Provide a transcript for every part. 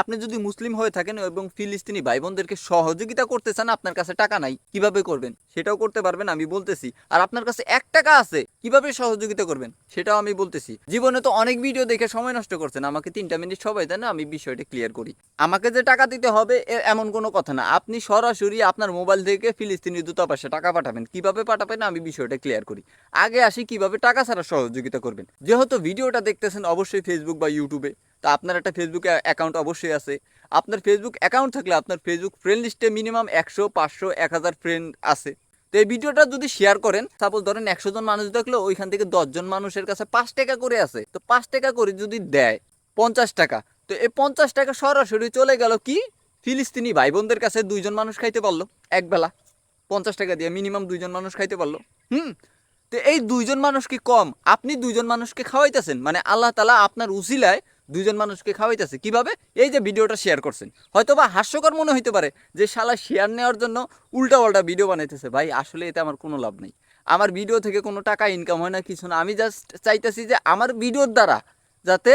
আপনি যদি মুসলিম হয়ে থাকেন এবং ফিলিস্তিনি ভাই বোনদেরকে সহযোগিতা করতে চান, আপনার কাছে টাকা নাই, কীভাবে করবেন? সেটাও করতে পারবেন, আমি বলতেছি। আর আপনার কাছে এক টাকা আছে, কীভাবে সহযোগিতা করবেন? সেটাও আমি বলতেছি। জীবনে তো অনেক ভিডিও দেখে সময় নষ্ট করছেন, আমাকে তিনটা মিনিট সবাই দেন, আমি বিষয়টা ক্লিয়ার করি। আমাকে যে টাকা দিতে হবে এমন কোনো কথা না। আপনি সরাসরি আপনার মোবাইল থেকে ফিলিস্তিনি দূতাবাসে টাকা পাঠাবেন। কীভাবে পাঠাবেন, আমি বিষয়টা ক্লিয়ার করি। আগে আসি কীভাবে টাকা ছাড়া সহযোগিতা করবেন। যেহেতু ভিডিওটা দেখতেছেন, অবশ্যই ফেসবুক বা ইউটিউবে তা আপনার একটা ফেসবুক অ্যাকাউন্ট অবশ্যই আছে। আপনার ফেসবুক অ্যাকাউন্ট থাকলে আপনার ফেসবুক ফ্রেন্ড লিস্টে মিনিমাম একশো, পাঁচশো, এক হাজার ফ্রেন্ড আছে। তো এই ভিডিওটা যদি শেয়ার করেন সাপোজ ধরেন একশো জন মানুষ দেখল, ওইখান থেকে দশজন মানুষের কাছে পাঁচ টাকা করে আছে। তো পাঁচ টাকা করে যদি দেয়, পঞ্চাশ টাকা, তো এই পঞ্চাশ টাকা সরাসরি চলে গেল কি? ফিলিস্তিনি ভাই বোনদের কাছে দুইজন মানুষ খাইতে পারল একবেলা পঞ্চাশ টাকা দিয়ে মিনিমাম দুইজন মানুষ খাইতে পারল। হুম? তো এই দুইজন মানুষ কি কম? আপনি দুইজন মানুষকে খাওয়াইতেছেন? মানে আল্লাহ তালা আপনার উসিলায় দুইজন মানুষকে খাওয়াইতেছে। কীভাবে? এই যে ভিডিওটা শেয়ার করছেন। হয়তো বা হাস্যকর মনে হইতে পারে যে শালা শেয়ার নেওয়ার জন্য উল্টা পাল্টা ভিডিও বানাইতেছে। ভাই, আসলে এতে আমার কোনো লাভ নেই। আমার ভিডিও থেকে কোনো টাকা ইনকাম হয় না, কিছু না। আমি জাস্ট চাইতেছি যে আমার ভিডিওর দ্বারা যাতে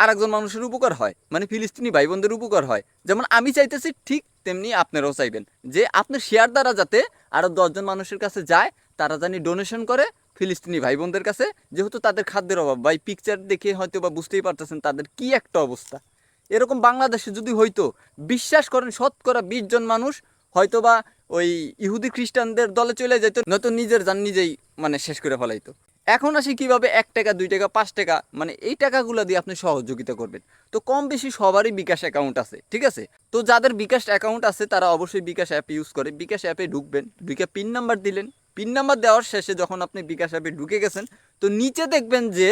আরেকজন মানুষের উপকার হয় মানে ফিলিস্তিনি ভাই বোনদের উপকার হয়। যেমন আমি চাইতেছি ঠিক তেমনি আপনারাও চাইবেন যে আপনার শেয়ার দ্বারা যাতে আরও দশজন মানুষের কাছে যায়, তারা জানি ডোনেশন করে ফিলিস্তিনি ভাই বোনদের কাছে, যেহেতু তাদের খাদ্যের অভাব। ভাই পিকচার দেখে হয়তো বা বুঝতেই পারতেছেন তাদের কি একটা অবস্থা। এরকম বাংলাদেশে যদি হইতো, বিশ্বাস করেন শতকরা বিশ জন মানুষ হয়তো বা ওই ইহুদি খ্রিস্টানদের দলে চলে যেত, নয়তো নিজের যান নিজেই মানে শেষ করে ফেলাইতো। এখন আসি কীভাবে এক টাকা, দুই টাকা, পাঁচ টাকা মানে এই টাকাগুলো দিয়ে আপনি সহযোগিতা করবেন। তো কম বেশি সবারই বিকাশ অ্যাকাউন্ট আছে, ঠিক আছে? তো যাদের বিকাশ অ্যাকাউন্ট আছে, তারা অবশ্যই বিকাশ অ্যাপ ইউজ করে। বিকাশ অ্যাপে ঢুকবেন, ঢুকে পিন নাম্বার দিলেন। পিন নাম্বার দেওয়ার শেষে যখন আপনি বিকাশ অ্যাপে ঢুকে গেছেন, তো নিচে দেখবেন যে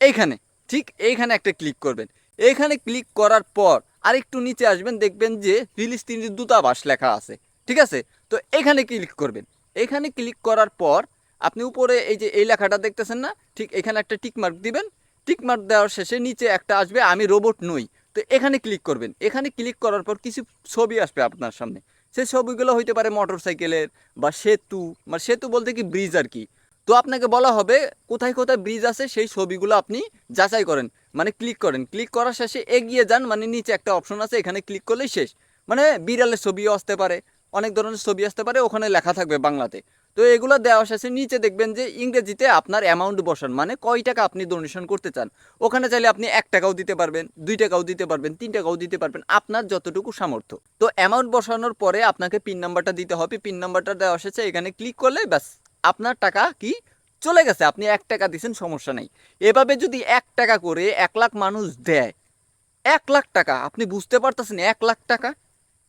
এইখানে, ঠিক এইখানে একটা ক্লিক করবেন। এইখানে ক্লিক করার পর আরেকটু নিচে আসবেন, দেখবেন যে ফিলিস্তিনি দূতাবাস লেখা আছে, ঠিক আছে? তো এখানে ক্লিক করবেন। এখানে ক্লিক করার পর আপনি উপরে এই যে এই লেখাটা দেখতেছেন না, ঠিক এখানে একটা টিক মার্ক দিবেন। টিক মার্ক দেওয়ার শেষে নিচে একটা আসবে, আমি রোবট নই। তো এখানে ক্লিক করবেন। এখানে ক্লিক করার পর কিছু ছবি আসবে আপনার সামনে। সেই ছবিগুলো হইতে পারে মোটর সাইকেলের বা সেতু মানে সেতু বলতে কি ব্রিজ আর কি। তো আপনাকে বলা হবে কোথায় কোথায় ব্রিজ আছে সেই ছবিগুলো আপনি যাচাই করেন। মানে ক্লিক করেন। ক্লিক করার শেষে এগিয়ে যান মানে নিচে একটা অপশন আছে, এখানে ক্লিক করলেই শেষ। মানে বিড়ালের ছবিও আসতে পারে, অনেক ধরনের ছবি আসতে পারে, ওখানে লেখা থাকবে বাংলাতে। তো এগুলো দেওয়া শেষে নিচে দেখবেন যে ইংরেজিতে আপনার অ্যামাউন্ট বসান মানে কয় টাকা আপনি ডোনেশন করতে চান। ওখানে চাইলে আপনি এক টাকাও দিতে পারবেন, দুই টাকাও দিতে পারবেন, তিন টাকাও দিতে পারবেন, আপনার যতটুকু সামর্থ্য। তো অ্যামাউন্ট বসানোর পরে আপনাকে পিন নাম্বারটা দিতে হবে পিন নাম্বারটা দেওয়া শেষে এখানে ক্লিক করলে ব্যাস, আপনার টাকা কি চলে গেছে, আপনি এক টাকা দিচ্ছেন সমস্যা নেই। এভাবে যদি এক টাকা করে এক লাখ মানুষ দেয়, এক লাখ টাকা, আপনি বুঝতে পারতেছেন এক লাখ টাকা?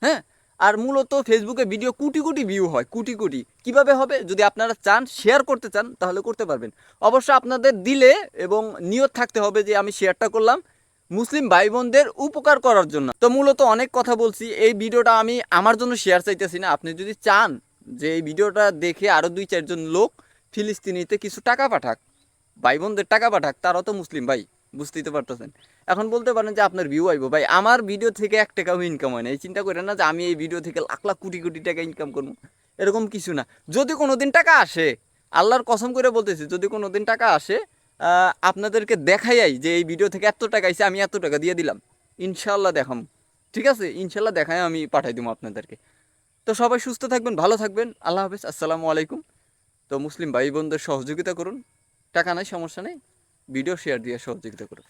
হ্যাঁ? আর মূলত ফেসবুকে ভিডিও কোটি কোটি ভিউ হয়, কোটি কোটি। কীভাবে হবে? যদি আপনারা চান শেয়ার করতে চান, তাহলে করতে পারবেন। অবশ্য আপনাদের দিলে এবং নিয়ত থাকতে হবে যে আমি শেয়ারটা করলাম মুসলিম ভাই বোনদের উপকার করার জন্য। তো মূলত অনেক কথা বলছি, এই ভিডিওটা আমি আমার জন্য শেয়ার চাইতেছি না। আপনি যদি চান যে এই ভিডিওটা দেখে আরও দুই, চারজন লোক ফিলিস্তিনিতে কিছু টাকা পাঠাক ভাই বোনদের টাকা পাঠাক, তারাও তো মুসলিম ভাই। বুঝতেই তো পারতেছেন। এখন বলতে পারেন যে আপনার ভিউ আইব। ভাই, আমার ভিডিও থেকে এক টাকাও ইনকাম হয় না এই চিন্তা করেন না যে আমি এই ভিডিও থেকে লাখ লাখ কোটি কোটি টাকা ইনকাম করব। এরকম কিছু না। যদি কোনো দিন টাকা আসে, আল্লাহর কসম করে বলতেছি, যদি কোনো দিন টাকা আসে আপনাদেরকে দেখাই যে এই ভিডিও থেকে এত টাকা আইসে আমি এত টাকা দিয়ে দিলাম। ইনশাল্লাহ দেখাম। ঠিক আছে? ইনশাল্লাহ দেখাই আমি পাঠাই দেবো আপনাদেরকে। তো সবাই সুস্থ থাকবেন, ভালো থাকবেন। আল্লাহ হাফেজ। আসসালামু আলাইকুম। তো মুসলিম ভাই বোনদের সহযোগিতা করুন। টাকা নাই, সমস্যা নেই। ভিডিও শেয়ার দিয়ে সহযোগিতা করুন।